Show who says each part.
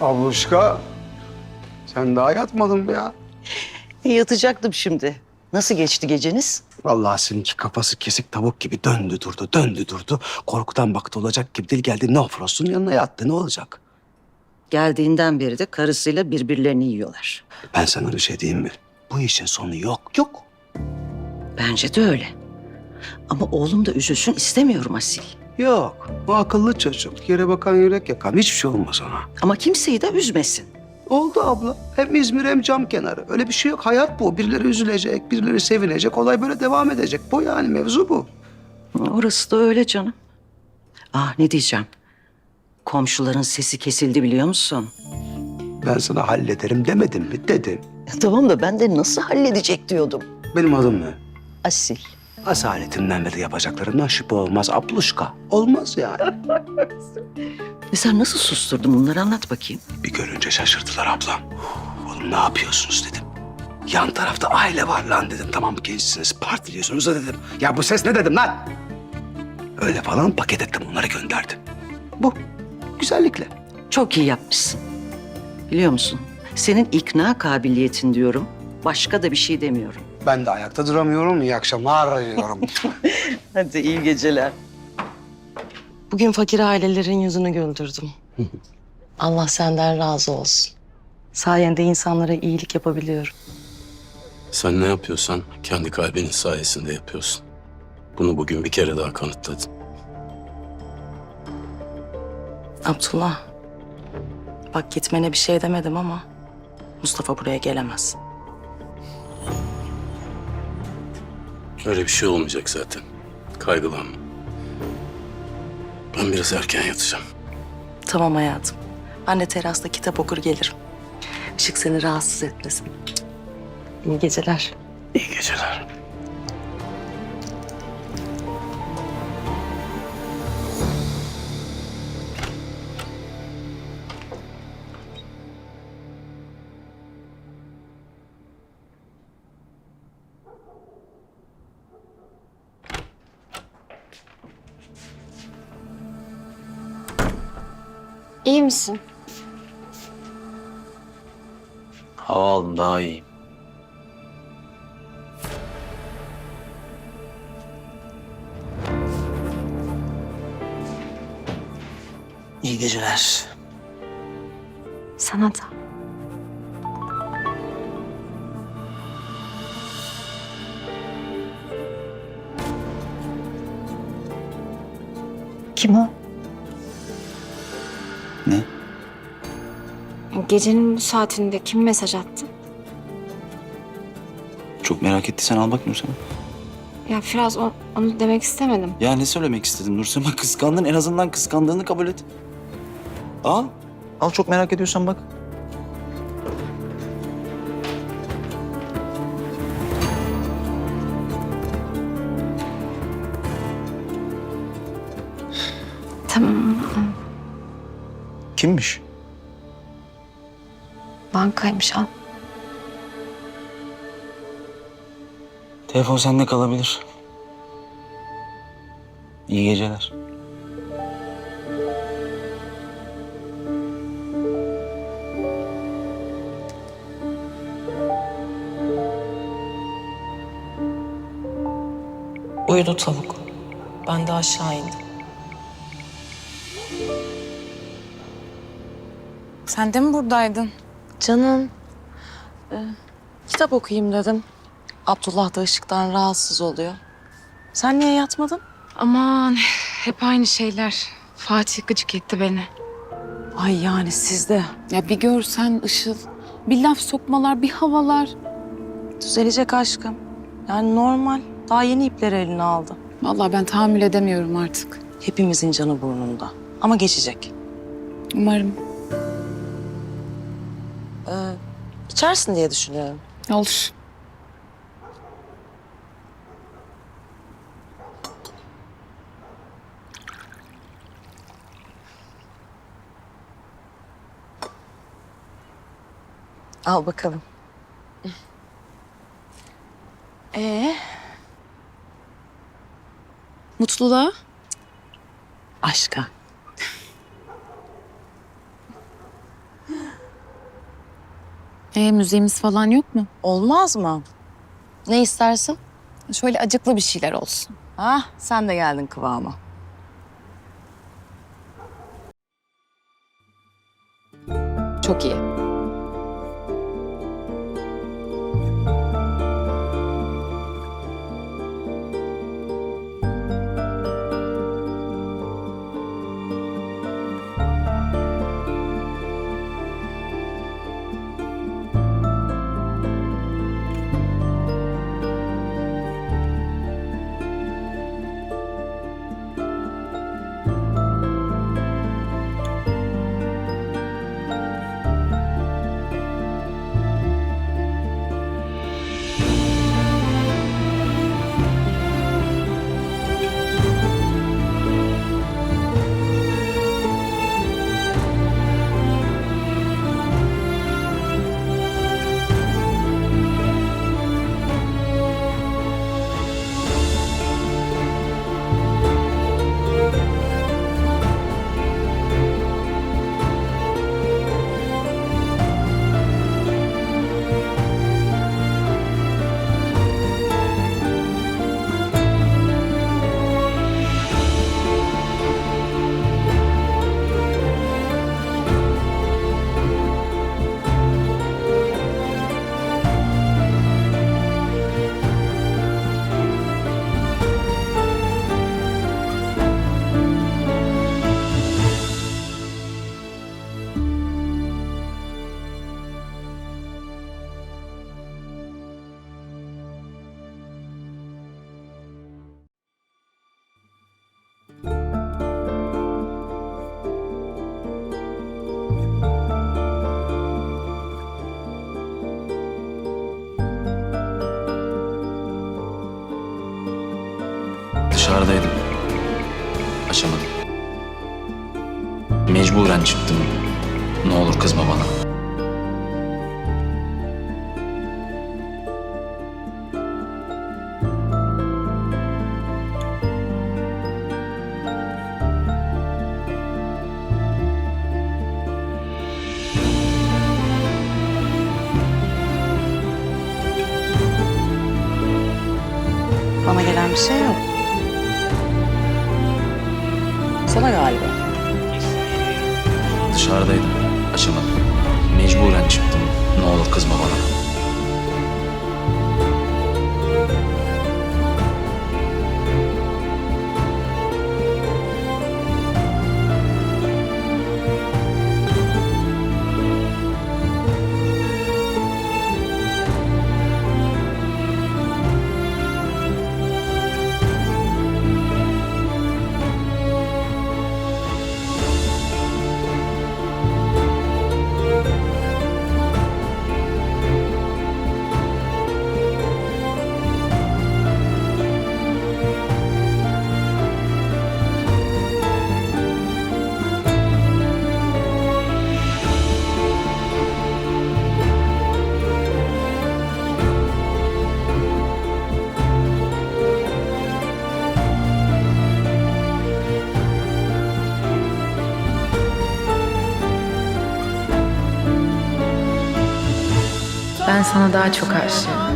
Speaker 1: Abluşka. Sen daha yatmadın mı ya?
Speaker 2: E, yatacaktım şimdi. Nasıl geçti geceniz?
Speaker 1: Vallahi seninki kafası kesik tavuk gibi döndü durdu, döndü durdu. Korkudan baktı olacak gibi değil geldi. Ne Frost'un yanına yattı. Ne olacak?
Speaker 2: Geldiğinden beri de karısıyla birbirlerini yiyorlar.
Speaker 1: Ben sana bir şey diyeyim mi? Bu işin sonu yok, yok.
Speaker 2: Bence de öyle. Ama oğlum da üzülsün istemiyorum Asil.
Speaker 1: Yok. Bu akıllı çocuk. Yere bakan yürek yakan. Hiçbir şey olmaz ona.
Speaker 2: Ama kimseyi de üzmesin.
Speaker 1: Oldu abla. Hem İzmir hem cam kenarı. Öyle bir şey yok. Hayat bu. Birileri üzülecek, birileri sevinecek. Olay böyle devam edecek. Bu yani mevzu bu.
Speaker 2: Orası da öyle canım. Ah ne diyeceğim. Komşuların sesi kesildi biliyor musun?
Speaker 1: Ben sana hallederim demedim mi? Dedim.
Speaker 2: Ya tamam da ben de nasıl halledecek diyordum.
Speaker 1: Benim adım ne?
Speaker 2: Asil.
Speaker 1: Asaletimden ve de yapacaklarımdan şüphe olmaz. Abluşka. Olmaz yani.
Speaker 2: E sen nasıl susturdun bunları anlat bakayım.
Speaker 1: Bir görünce şaşırdılar ablam. Oğlum ne yapıyorsunuz dedim. Yan tarafta aile var lan dedim. Tamam gençsiniz, partiliyorsunuz da dedim. Ya bu ses ne dedim lan? Öyle falan paket ettim onları gönderdim. Bu. Güzellikle.
Speaker 2: Çok iyi yapmışsın. Biliyor musun? Senin ikna kabiliyetin diyorum. Başka da bir şey demiyorum.
Speaker 1: Ben de ayakta duramıyorum. İyi akşamlar diyorum.
Speaker 2: Hadi iyi geceler.
Speaker 3: Bugün fakir ailelerin yüzünü güldürdüm. Allah senden razı olsun. Sayende insanlara iyilik yapabiliyorum.
Speaker 4: Sen ne yapıyorsan kendi kalbinin sayesinde yapıyorsun. Bunu bugün bir kere daha kanıtladın.
Speaker 3: Abdullah. Bak gitmene bir şey demedim ama Mustafa buraya gelemez.
Speaker 4: Öyle bir şey olmayacak zaten. Kaygılanma. Ben biraz erken yatacağım.
Speaker 3: Tamam hayatım. Ben de terasta kitap okur gelirim. Işık seni rahatsız etmesin. İyi geceler.
Speaker 4: İyi geceler.
Speaker 5: İyi misin?
Speaker 6: Hava aldım daha iyiyim. İyi geceler.
Speaker 5: Sana da. Kim o?
Speaker 6: Ne?
Speaker 5: Gecenin bu saatinde kim mesaj attı?
Speaker 6: Çok merak ettiysen al bak Nursema.
Speaker 5: Ya Firaz o- onu demek istemedim.
Speaker 6: Ya ne söylemek istedim Nursema? Kıskandın en azından kıskandığını kabul et. Al. Al çok merak ediyorsan bak. Kimmiş?
Speaker 5: Bankaymış al.
Speaker 6: Telefon sende kalabilir. İyi geceler.
Speaker 3: Uyudu tavuk. Ben de aşağı indim.
Speaker 7: Sen de mi buradaydın?
Speaker 3: Canım. e, kitap okuyayım dedim. Abdullah da ışıktan rahatsız oluyor. Sen niye yatmadın?
Speaker 7: Aman hep aynı şeyler. Fatih gıcık etti beni.
Speaker 3: Ay yani sizde.
Speaker 7: Ya bir görsen Işıl. Bir laf sokmalar, bir havalar.
Speaker 3: Düzelecek aşkım. Yani normal. Daha yeni ipleri eline aldı.
Speaker 7: Vallahi ben tahammül edemiyorum artık.
Speaker 3: Hepimizin canı burnunda. Ama geçecek.
Speaker 7: Umarım.
Speaker 3: İçersin diye düşünüyorum.
Speaker 7: Olur.
Speaker 3: Al bakalım.
Speaker 7: Ee? Mutluluğa?
Speaker 3: Aşka.
Speaker 7: E, müziğimiz falan yok mu?
Speaker 3: Olmaz mı? Ne istersin?
Speaker 7: Şöyle acıklı bir şeyler olsun.
Speaker 3: Ah sen de geldin kıvama.
Speaker 7: Çok iyi.
Speaker 8: Dışarıdaydım. Açamadım. Mecburen çıktım. Ne olur kızma bana.
Speaker 3: Bana gelen bir şey yok. Sana galiba.
Speaker 8: Dışarıdaydım. Açamadım. Mecburen çıktım. Ne olur kızma bana.
Speaker 7: Ben sana daha çok aşığım.